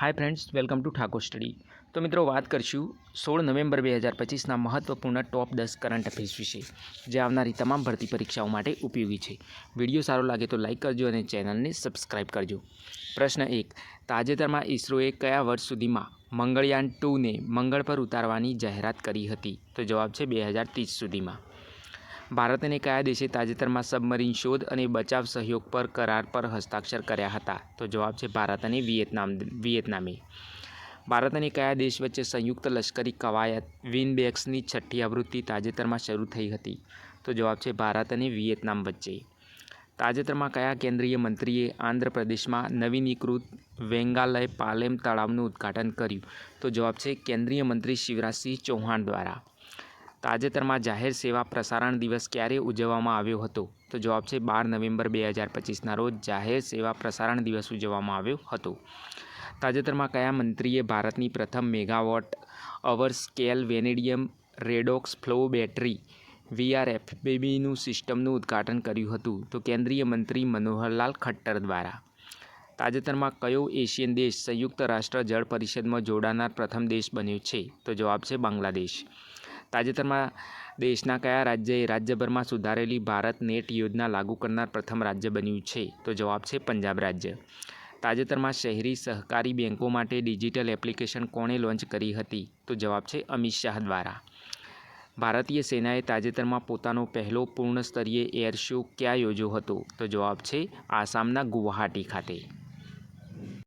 Hi friends welcome to Thakor study તો મિત્રો વાત કરીશું સોળ નવેમ્બર બે હજાર પચીસના મહત્વપૂર્ણ ટોપ દસ કરંટ અફેર્સ વિશે, જે આવનારી તમામ ભરતી પરીક્ષાઓ માટે ઉપયોગી છે. વીડિયો સારો લાગે તો લાઇક કરજો અને ચેનલને સબસ્ક્રાઇબ કરજો. પ્રશ્ન એક, તાજેતરમાં ઇસરોએ કયા વર્ષ સુધીમાં મંગળયાન ટુને મંગળ પર ઉતારવાની જાહેરાત કરી હતી? તો જવાબ છે બે હજાર ત્રીસ સુધીમાં. ભારત અને કયા દેશે તાજેતરમાં સબમરીન શોધ અને બચાવ સહયોગ પર કરાર પર હસ્તાક્ષર કર્યા હતા. તો જવાબ છે ભારત અને વિયેતનામ, વિયેતનામે. ભારત અને કયા દેશ વચ્ચે સંયુક્ત લશ્કરી કવાયત વિનબેક્સની છઠ્ઠી આવૃત્તિ તાજેતરમાં શરૂ થઈ હતી. તો જવાબ છે ભારત અને વિયેતનામ વચ્ચે. તાજેતરમાં કયા કેન્દ્રીય મંત્રીએ આંધ્રપ્રદેશમાં નવીનીકૃત વેંગાલય પાલેમ તળાવનું ઉદ્ઘાટન કર્યું? તો જવાબ છે કેન્દ્રીય મંત્રી શિવરાજસિંહ ચૌહાણ દ્વારા. તાજેતરમાં જાહેર સેવા પ્રસારણ દિવસ ક્યારે ઉજવવામાં આવ્યો હતો? તો જવાબ છે, બાર નવેમ્બર બે હજાર પચીસના રોજ જાહેર સેવા પ્રસારણ દિવસ ઉજવવામાં આવ્યો હતો. તાજેતરમાં કયા મંત્રીએ ભારતની પ્રથમ megawatt hour scale vanadium redox flow battery VRF બેબીનું સિસ્ટમનું ઉદ્ઘાટન કર્યું હતું? તો કેન્દ્રીય મંત્રી મનોહરલાલ ખટ્ટર દ્વારા. તાજેતરમાં કયો એશિયન દેશ સંયુક્ત રાષ્ટ્ર જળ પરિષદમાં જોડાનાર પ્રથમ દેશ બન્યો છે? તો જવાબ છે, બાંગ્લાદેશ. તાજેતરમાં દેશના કયા રાજ્યએ રાજ્યભરમાં સુધારેલી ભારત નેટ યોજના લાગુ કરનાર પ્રથમ રાજ્ય બન્યું છે? તો જવાબ છે પંજાબ રાજ્ય. તાજેતરમાં શહેરી સહકારી બેન્કો માટે ડિજિટલ એપ્લિકેશન કોણે લોન્ચ કરી હતી? તો જવાબ છે અમિત શાહ દ્વારા. ભારતીય સેનાએ તાજેતરમાં પોતાનો પહેલો પૂર્ણ સ્તરીય એર શો ક્યાં યોજ્યો હતો? તો જવાબ છે આસામના ગુવાહાટી ખાતે.